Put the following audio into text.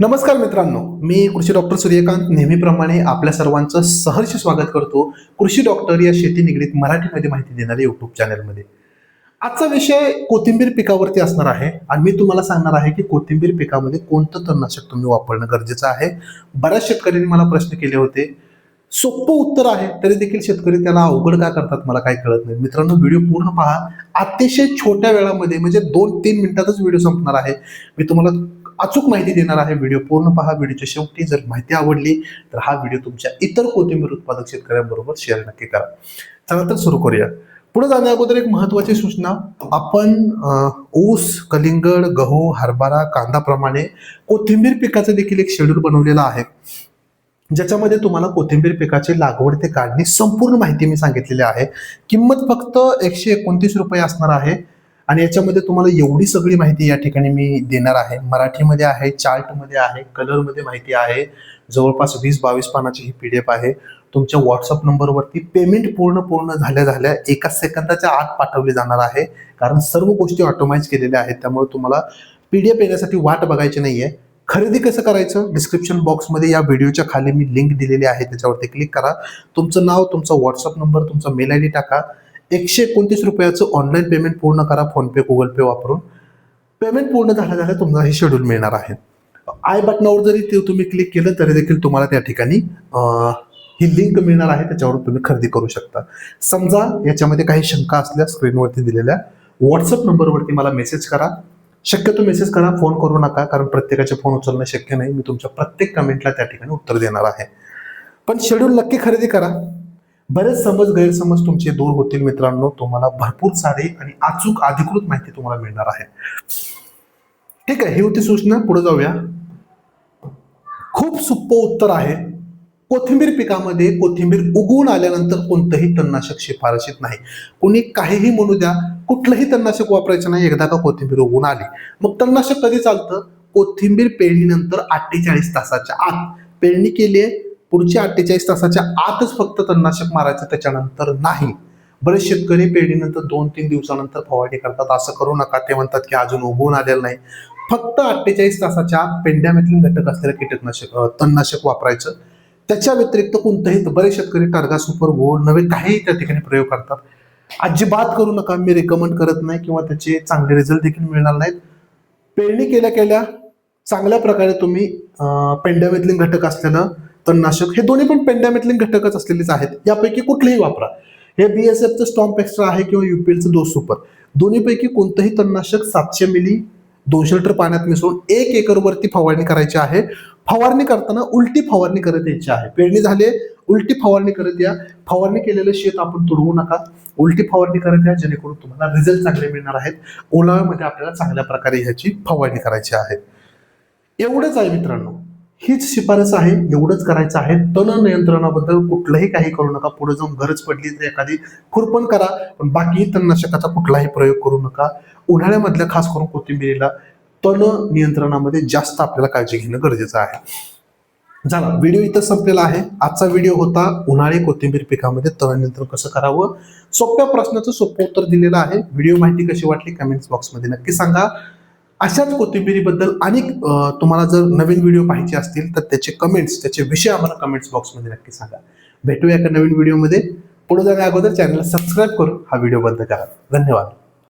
नमस्कार मित्रांनो मी कृषी डॉक्टर सूर्यकांत. नेहमीप्रमाणे आपल्या सर्वांचं सहर्ष स्वागत करतो कृषी डॉक्टर या शेती निगडीत मराठीमध्ये माहिती देणाऱ्या यूट्यूब चॅनलमध्ये आजचा विषय कोथिंबीर पिकावरती असणार आहे आणि मी तुम्हाला सांगणार आहे की कोथिंबीर पिकामध्ये कोणतं तणनाशक तुम्ही वापरणं गरजेचं आहे. बऱ्याच शेतकऱ्यांनी मला प्रश्न केले होते. सोपं उत्तर आहे तरी देखील शेतकरी त्याला अवघड का करतात मला काही कळत नाही. मित्रांनो व्हिडिओ पूर्ण पहा. अतिशय छोट्या वेळामध्ये म्हणजे दोन तीन मिनिटातच व्हिडिओ संपणार आहे. मी तुम्हाला अचूक माहिती देणार आहे व्हिडिओ. पूर्ण पहा व्हिडिओच्या शेवटी जर माहिती आवडली तर हा व्हिडिओ तुमच्या इतर कोथिंबीर उत्पादक शेतकऱ्यांबरोबर शेअर नक्की करा. चला तर सुरू करूया. पुढे जाण्या अगोदर एक महत्वाची सूचना. आपण ऊस कलिंगड गहू हरभरा कांदाप्रमाणे कोथिंबीर पिकाचं देखील एक शेड्यूल बनवलेलं आहे. ज्याच्यामध्ये तुम्हाला कोथिंबीर पिकाची लागवड ते काढणी संपूर्ण माहिती मी सांगितलेली आहे. किंमत फक्त एकशे एकोणतीस रुपये असणार आहे. आणि याच्यामध्ये तुम्हाला एवढी सगळी माहिती या ठिकाणी मी देणार आहे. मराठीमध्ये आहे चार्टमध्ये आहे कलरमध्ये माहिती आहे. जवळपास वीस बावीस पानाची ही पी डी एफ आहे. तुमच्या व्हॉट्सअप नंबरवरती पेमेंट पूर्ण पूर्ण झाल्या झाल्या एका सेकंदाच्या आत पाठवली जाणार आहे. कारण सर्व गोष्टी ऑटोमाइज केलेल्या आहेत. त्यामुळे तुम्हाला पी डी एफ येण्यासाठी वाट बघायची नाही आहे खरेदी कसं करायचं? डिस्क्रिप्शन बॉक्समध्ये या व्हिडिओच्या खाली मी लिंक दिलेली आहे. त्याच्यावरती क्लिक करा. तुमचं नाव तुमचा व्हॉट्सअप नंबर तुमचा मेल आय डी टाका. एकशे एकोणतीस रुपयाचं ऑनलाईन पेमेंट पूर्ण करा फोनपे गुगल पे वापरून. पेमेंट पूर्ण झालं झालं तुम्हाला हे शेड्यूल मिळणार आहे. आय बटनावर जरी ते तुम्ही क्लिक केलं तरी देखील तुम्हाला त्या ठिकाणी ही लिंक मिळणार आहे त्याच्यावर तुम्ही खरेदी करू शकता. समजा याच्यामध्ये काही शंका असल्या स्क्रीनवरती दिलेल्या व्हॉट्सअप नंबरवरती मला मेसेज करा. शक्यतो मेसेज करा फोन करू नका कारण प्रत्येकाचे फोन उचलणं शक्य नाही. मी तुमच्या प्रत्येक कमेंटला त्या ठिकाणी उत्तर देणार आहे. पण शेड्यूल नक्की खरेदी करा. बरेच समज गैरसमज तुमचे दूर होतील मित्रांनो. तुम्हाला भरपूर सारे आणि अचूक अधिकृत माहिती तुम्हाला मिळणार आहे. ठीक आहे ही होती सूचना. पुढे जाऊया. खूप सोपं उत्तर आहे. कोथिंबीर पिकामध्ये कोथिंबीर उगवून आल्यानंतर कोणतंही तणनाशक शिफारशीत नाही. कुणी काहीही म्हणू द्या कुठलंही तणनाशक वापरायचं नाही. एकदा का कोथिंबीर उगवून आली मग तणनाशक कधी चालतं? कोथिंबीर पेरणीनंतर अठ्ठेचाळीस तासाच्या आत. पेरणी केली आहे पुढच्या अठ्ठेचाळीस तासाच्या आतच फक्त तणनाशक मारायचं त्याच्यानंतर नाही. बरेच शेतकरी पेरणीनंतर दोन तीन दिवसानंतर फवारणी करतात. असं करू नका. ते म्हणतात की अजून उगवून आलेलं नाही. फक्त अठ्ठेचाळीस तासाच्या आत घटक असलेलं कीटकनाशक तणनाशक वापरायचं. त्याच्या व्यतिरिक्त कोणतंही बरेच शेतकरी टार्गा सुपर गोल्ड नवे काही त्या ठिकाणी प्रयोग करतात. अजिबात करू नका. मी रेकमेंड करत नाही किंवा त्याचे चांगले रिझल्ट देखील मिळणार नाहीत. पेरणी केल्या केल्या चांगल्या प्रकारे तुम्ही अं, घटक असलेलं तणनाशक हे दोन्ही पण पेंड्यामधील घटकच असलेलेच आहेत. यापैकी कुठलेही वापरा. हे बी एस एफचं स्टॉम्प एक्स्ट्रा आहे किंवा युपीएलचं दोन सुपर दोन्हीपैकी कोणतंही तणनाशक सातशे मिली दोनशे लिटर पाण्यात मिसळून एक एकरवरती फवारणी करायची आहे. फवारणी करताना उलटी फवारणी करत यायची आहे. पेरणी झाली उलटी फवारणी करत या. फवारणी केलेलं शेत आपण तुडवू नका. उलटी फवारणी करत या जेणेकरून तुम्हाला रिझल्ट चांगले मिळणार आहेत. ओलाव्यामध्ये आपल्याला चांगल्या प्रकारे ह्याची फवारणी करायची आहे. एवढंच आहे मित्रांनो. हीच शिफारस आहे एवढंच करायचं आहे. तण नियंत्रणाबद्दल कुठलंही काही करू नका. पुढे जाऊन गरज पडली तर एखादी खुरपण करा पण बाकी तणनाशकाचा कुठलाही प्रयोग करू नका. उन्हाळ्यामधल्या खास करून कोथिंबिरीला तण नियंत्रणामध्ये जास्त आपल्याला काळजी घेणं गरजेचं आहे. झाला. व्हिडिओ इथं संपलेला आहे. आजचा व्हिडिओ होता उन्हाळी कोथिंबीर पिकामध्ये तण नियंत्रण कसं करावं? सोप्या प्रश्नाचं सोपं उत्तर दिलेलं आहे. व्हिडिओ माहिती कशी वाटली? कमेंट्स बॉक्समध्ये नक्की सांगा. अशाच कोथिंबिरीबद्दल अनेक तुम्हाला जर नवीन व्हिडिओ पाहिजे असतील तर त्याचे कमेंट्स त्याचे विषय आम्हाला कमेंट्स बॉक्समध्ये नक्की सांगा. भेटूया एका नवीन व्हिडिओमध्ये. पुढे जाण्या अगोदर चॅनलला सबस्क्राईब करून हा व्हिडिओ बंद करा. धन्यवाद.